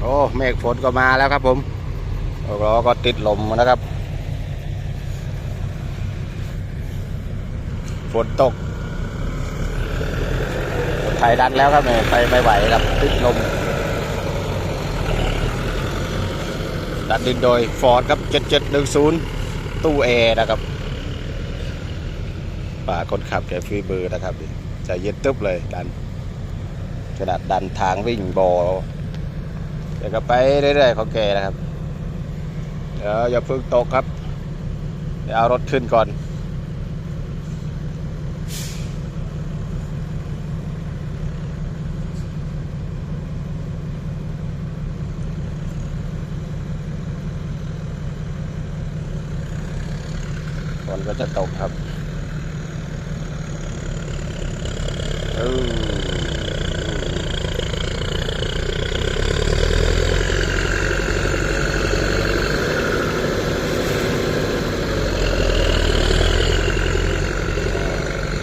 โอ้เมฆฝนก็มาแล้วครับผมล้อก็ติดลมนะครับ ฝนตกไทยดันแล้วครับเนี่ยไปไม่ไหวครับติดลมดันดินโดยฟอร์ดครับ7710 ตู้แอร์นะครับป่าคนขับแกฟรีเบอร์นะครับจะเย็นตึ๊บเลยดันขนาดดันทางวิ่งบอ เดี๋ยวก็ไปเรื่อยๆของแกนะครับ เดี๋ยวอย่าเพิ่งตกครับ เดี๋ยวเอารถขึ้นก่อน ฝนก็จะตกครับเ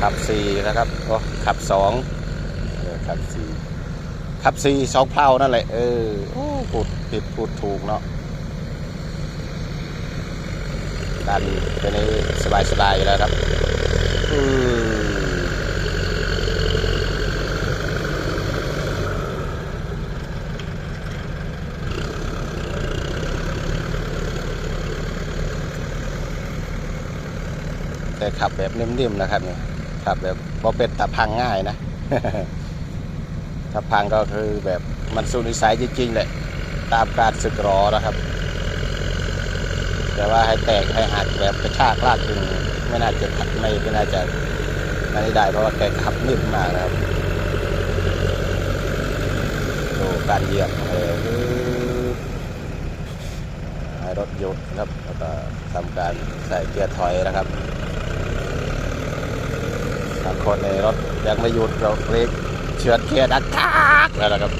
ขับสี่นะครับโอ้ขับสองเออขับสี่ขับสี่สองเพลานั่นแหละเออโอ้พูดผิดพูดถูกเนาะดันไปในสบายๆอยู่แล้วครับอืมแต่ขับแบบนิ่มๆนะครับเนี่ย ขับ แบบพอเป็นตะพังง่ายนะถ้าพังก็คือแบบมันสูนิสัยจริงๆแหละตามการสึกรอนะครับ แต่ว่าให้แตกให้หักแบบกระชากลากดึงไม่น่าจะไม่ไม่น่าจะไม่ได้เพราะว่าแกขับนิ่มมากนะครับดูการเหยียบเออให้รถหยุดครับแล้วก็ทำการใส่เกียร์ถอยนะครับ บางคนในรถยังไม่หยุดเราเบรกเฉือนเกียดักทักแล้วนะครับ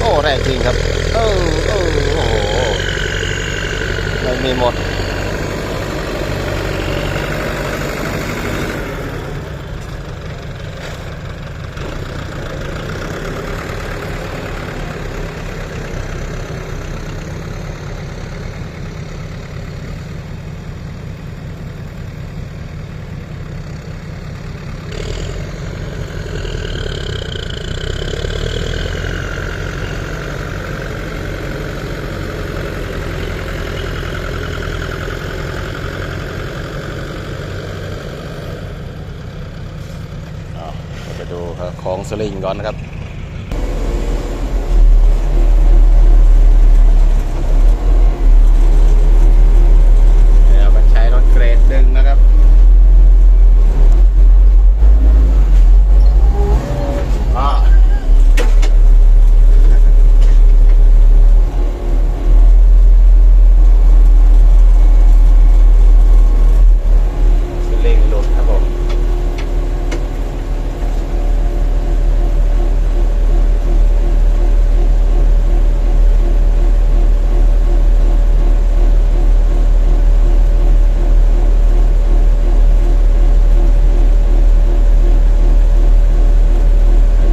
โอ้แรงจริงครับ เออเออ โอ้โหไม่มีหมด อ้าวเราไป ดูของสลิงก่อนนะครับ เดี๋ยวมาใช้รถเกรดดึงนะครับอ่าสลิงหลุดครับผม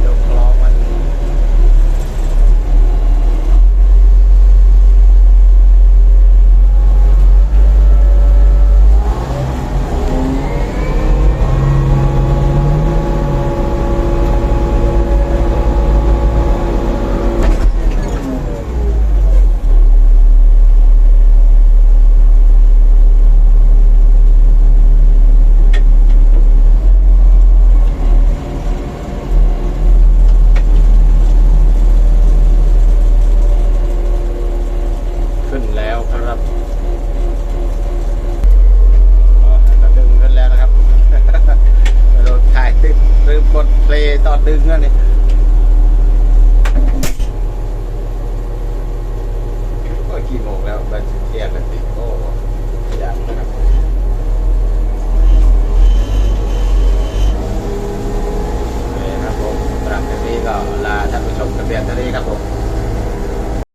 เดี๋ยวคลองมัน ขึ้นแล้วครับตอกระดึงขึ้นแล้วนะครับเราถ่ายติดลืมกดเพลย์ตอนดึงนั่นนี่